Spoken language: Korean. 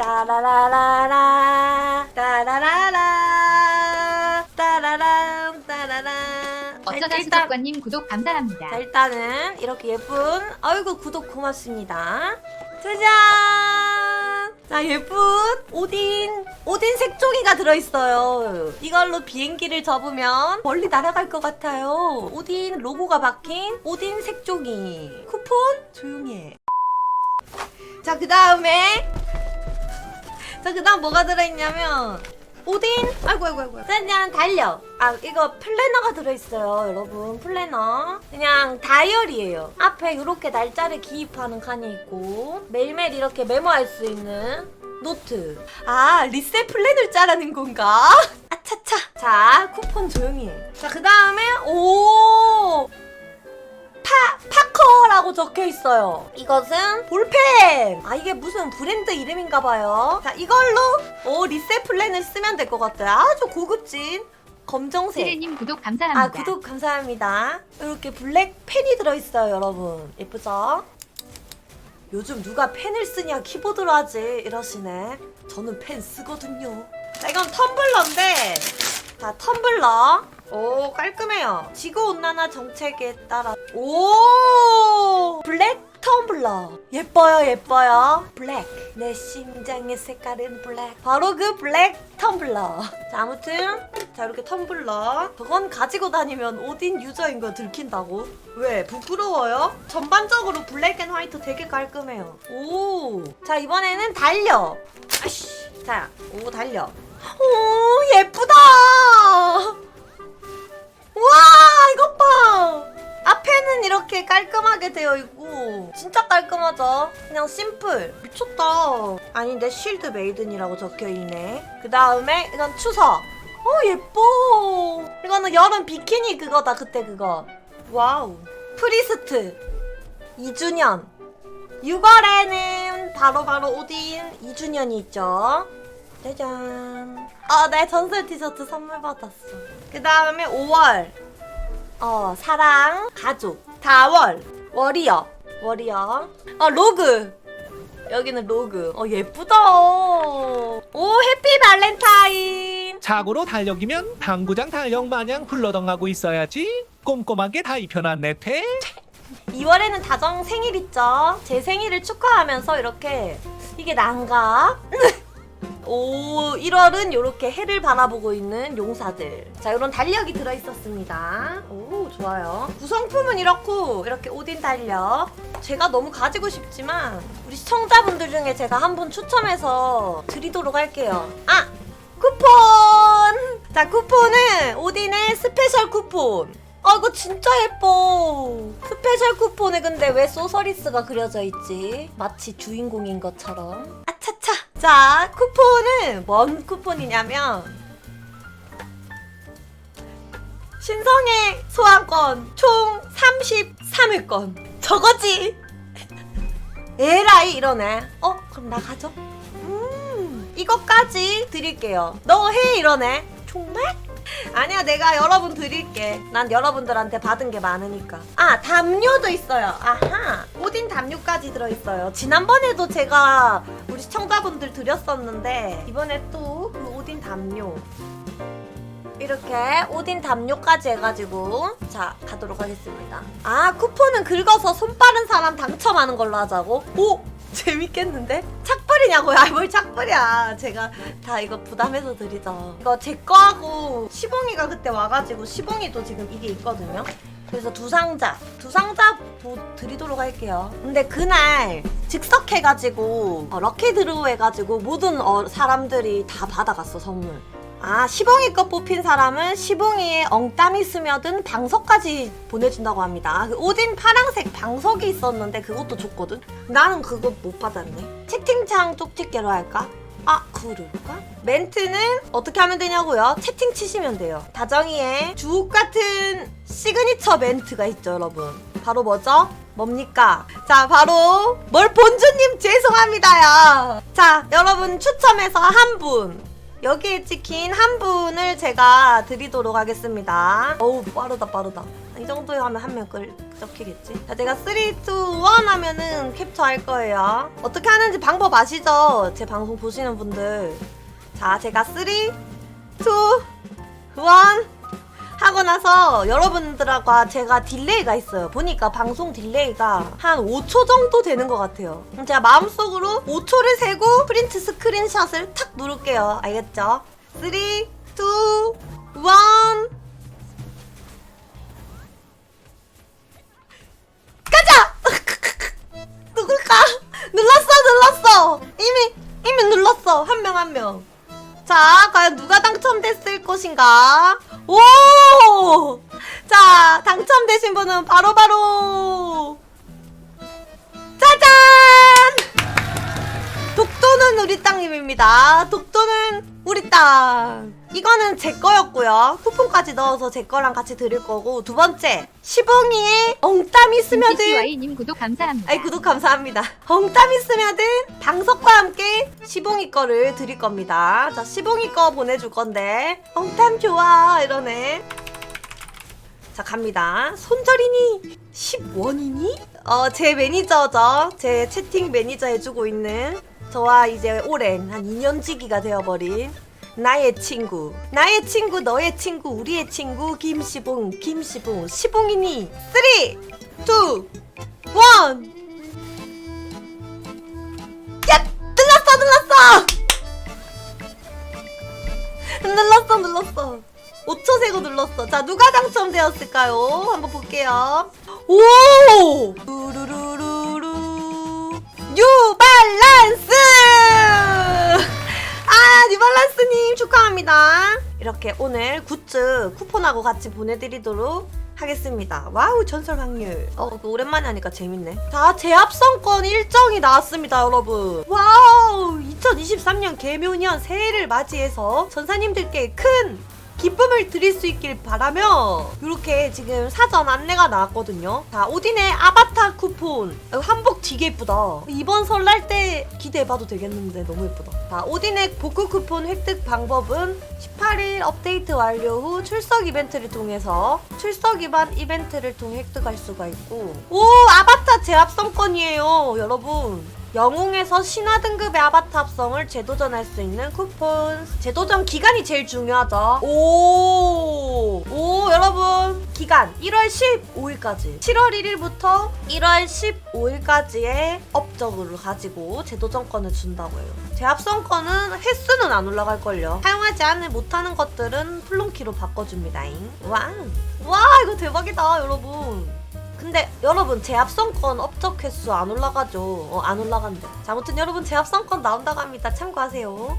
따라라라라. 따라라라. 따라람 따라라 어쩌다 일단- 수족관님 구독 감사합니다. 자 일단은 이렇게 예쁜 아이고 구독 고맙습니다. 짜잔! 자 예쁜 오딘 오딘 색종이가 들어있어요. 이걸로 비행기를 접으면 멀리 날아갈 것 같아요. 오딘 로고가 박힌 오딘 색종이. 쿠폰 조용히 해 자 그 다음에 자 그 다음 뭐가 들어있냐면 오딘? 아이고 아이고 아이고 그냥 달력. 아 이거 플래너가 들어있어요 여러분. 플래너. 그냥 다이어리예요. 앞에 이렇게 날짜를 기입하는 칸이 있고 매일매일 이렇게 메모할 수 있는 노트. 아 리셋 플랜을 짜라는 건가? 아차차. 자 쿠폰 조용히 해 자그 다음에 오 파, 파커라고 적혀 있어요. 이것은 볼펜! 아, 이게 무슨 브랜드 이름인가 봐요. 자, 이걸로, 오, 리셋 플랜을 쓰면 될 것 같아요. 아주 고급진 검정색. 시르님 구독 감사합니다. 아, 구독 감사합니다. 이렇게 블랙 펜이 들어있어요, 여러분. 예쁘죠? 요즘 누가 펜을 쓰냐, 키보드로 하지. 이러시네. 저는 펜 쓰거든요. 자, 이건 텀블러인데, 자, 텀블러. 오, 깔끔해요. 지구온난화 정책에 따라. 오! 블랙 텀블러. 예뻐요, 예뻐요. 블랙. 내 심장의 색깔은 블랙. 바로 그 블랙 텀블러. 자, 아무튼. 자, 이렇게 텀블러. 저건 가지고 다니면 오딘 유저인 거 들킨다고? 왜? 부끄러워요? 전반적으로 블랙 앤 화이트 되게 깔끔해요. 오. 자, 이번에는 달력. 아씨. 자, 오, 달력. 오, 예쁘다! 깔끔하게 되어 있고 진짜 깔끔하죠 그냥 심플. 미쳤다. 아닌데 쉴드 메이든이라고 적혀있네. 그 다음에 이건 추석. 어 예뻐. 이거는 여름 비키니 그거다 그때 그거. 와우. 프리스트. 2주년. 6월에는 바로바로 오딘 2주년이 있죠. 짜잔. 아, 내 전설 티셔츠 선물 받았어. 그 다음에 5월. 어, 사랑, 가족. 4월. 워리어. 워리어. 어, 로그. 여기는 로그. 어, 예쁘다. 오, 해피 발렌타인. 자고로 달력이면 당구장 달력 마냥 훌러덩하고 있어야지 꼼꼼하게 다 입혀놨네 퇴 2월에는 다정 생일 있죠? 제 생일을 축하하면서 이렇게 이게 난가? 오, 1월은 이렇게 해를 바라보고 있는 용사들. 자, 이런 달력이 들어있었습니다. 오, 좋아요. 구성품은 이렇고, 이렇게 오딘 달력. 제가 너무 가지고 싶지만, 우리 시청자분들 중에 제가 한 분 추첨해서 드리도록 할게요. 아! 쿠폰! 자, 쿠폰은 오딘의 스페셜 쿠폰. 아, 이거 진짜 예뻐. 스페셜 쿠폰에 근데 왜 소서리스가 그려져 있지? 마치 주인공인 것처럼. 자, 쿠폰은 뭔 쿠폰이냐면, 신성의 소환권 총 33회권. 저거지. 에라이 이러네. 어, 그럼 나 가져. 음, 이것까지 드릴게요. 너 해 이러네. 정말? 아니야, 내가 여러분 드릴게. 난 여러분들한테 받은 게 많으니까. 아, 담요도 있어요. 아하. 오딘 담요까지 들어있어요. 지난번에도 제가 우리 시청자분들 드렸었는데, 이번에 또그 오딘 담요. 이렇게 오딘 담요까지 해가지고 자 가도록 하겠습니다 아 쿠폰은 긁어서 손 빠른 사람 당첨하는 걸로 하자고? 오! 재밌겠는데? 착불이냐고요? 아뭘 착불이야 제가 다 이거 부담해서 드리죠 이거 제 거하고 시봉이가 그때 와가지고 시봉이도 지금 이게 있거든요 그래서 두 상자 두 상자 도, 드리도록 할게요 근데 그날 즉석해가지고 어, 럭키 드로우 해가지고 모든 어, 사람들이 다 받아갔어 선물 아, 시봉이 거 뽑힌 사람은 시봉이에 엉땀이 스며든 방석까지 보내준다고 합니다. 그 오딘 파랑색 방석이 있었는데 그것도 줬거든? 나는 그거 못 받았네. 채팅창 쪽집게로 할까? 아, 그럴까? 멘트는 어떻게 하면 되냐고요? 채팅 치시면 돼요. 다정이의 주옥 같은 시그니처 멘트가 있죠, 여러분. 바로 뭐죠? 뭡니까? 자, 바로 멀본주님 죄송합니다요. 자, 여러분 추첨해서 한 분. 여기에 찍힌 한 분을 제가 드리도록 하겠습니다. 어우, 빠르다, 빠르다. 이 정도 하면 한명끌 적히겠지. 자, 제가 3, 2, 1 하면은 캡처할 거예요. 어떻게 하는지 방법 아시죠? 제 방송 보시는 분들. 자, 제가 3, 2, 1 하고 나서 여러분들하고 제가 딜레이가 있어요. 보니까 방송 딜레이가 한 5초 정도 되는 것 같아요. 그럼 제가 마음속으로 5초를 세고 프린트 스크린샷을 탁 누를게요. 알겠죠? 3, 2, 1 눌렀어! 이미, 이미 눌렀어. 한 명, 한 명. 자, 과연 누가 당첨됐을 것인가? 오! 자, 당첨되신 분은 바로 바로 짜잔! 독도는 우리 땅님입니다. 독도는 우리 땅. 이거는 제 거였고요. 쿠폰까지 넣어서 제 거랑 같이 드릴 거고 두 번째 시봉이의 엉땀이 스며든 CCY님 구독 감사합니다. 아이 구독 감사합니다. 엉땀이 스며든 방석과 함께 시봉이 거를 드릴 겁니다. 자 시봉이 거 보내줄 건데 엉땀 좋아 이러네. 자 갑니다. 손절이니 10원이니? 어 제 매니저죠. 제 채팅 매니저 해주고 있는 저와 이제 오랜 한 2년지기가 되어버린 나의 친구 나의 친구 너의 친구 우리의 친구 김시봉 김시봉 시봉이니 3 2 1 야! 눌렀어 눌렀어! 눌렀어 눌렀어 5초 세고 눌렀어 자 누가 당첨되었을까요? 한번 볼게요 오! 루루루루루 뉴발란스! 아 뉴발란스님 축하합니다 이렇게 오늘 굿즈 쿠폰하고 같이 보내드리도록 하겠습니다. 와우 전설 확률. 어 이거 오랜만에 하니까 재밌네. 자 재합성권 일정이 나왔습니다, 여러분. 와우 2023년 개묘년 새해를 맞이해서 전사님들께 큰 기쁨을 드릴 수 있길 바라며 이렇게 지금 사전 안내가 나왔거든요. 자 오딘의 아바타 쿠폰 어, 한복 되게 예쁘다. 이번 설날 때 기대해봐도 되겠는데 너무 예쁘다. 자 오딘의 복구 쿠폰 획득 방법은 18일 업데이트 완료 후 출석 이벤트를 통해서 출석 기반 이벤트를 통해 획득할 수가 있고 오 아바타 재합성권이에요 여러분 영웅에서 신화 등급의 아바타 합성을 재도전할 수 있는 쿠폰. 재도전 기간이 제일 중요하죠. 오, 오, 여러분. 기간 1월 15일까지. 7월 1일부터 1월 15일까지의 업적을 가지고 재도전권을 준다고 해요. 재합성권은 횟수는 안 올라갈걸요. 사용하지 않을 못하는 것들은 플론키로 바꿔줍니다잉. 와, 와, 이거 대박이다, 여러분. 근데 여러분 재합성권 업적 횟수 안 올라가죠. 어, 안 올라간대. 자, 아무튼 여러분 재합성권 나온다고 합니다. 참고하세요.